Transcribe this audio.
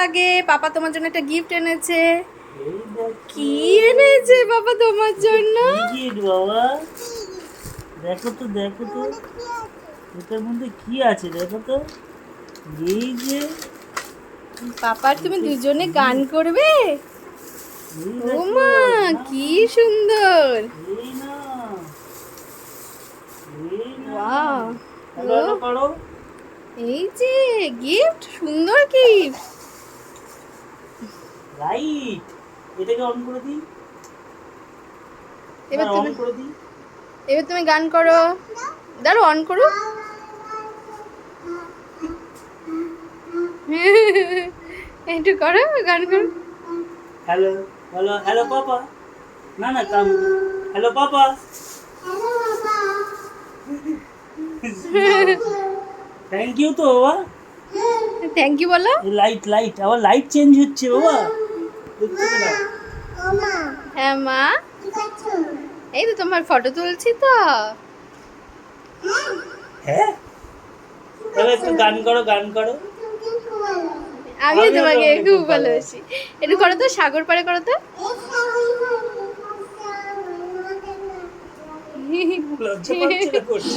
লাগে পাপা তোমার জন্য একটা গিফট এনেছে। কি এনেছে বাবা তোমার জন্য? বাবা? দেখো তো দেখো তো। এটার মধ্যে কি আছে দেখো তো? এই যে পাপার তুমি দুজনে গান করবে? এই ও মা কি সুন্দর। এই যে গিফট সুন্দর গিফট লাইট এটাকে অন করে দিই। এবার অন তুমি করে দিই। এবার তুমি গান করো। দাঁড়ো অন করো। একটু করো গান করো। হ্যালো হ্যালো হ্যালো পাপা না না come hello papa thank you তো বাবা। থ্যাংক ইউ বলো। লাইট লাইট আবার লাইট চেঞ্জ হচ্ছে বাবা। হ্যাঁ মা। এই তো তোমার ফটো তুলছি তো। হ্যাঁ? একটু গান করো গান করো। আমিও তোমাকে খুব ভালোবাসি। একটু করো তো সাগর পাড়ে করো তো। লজ্জা করছে।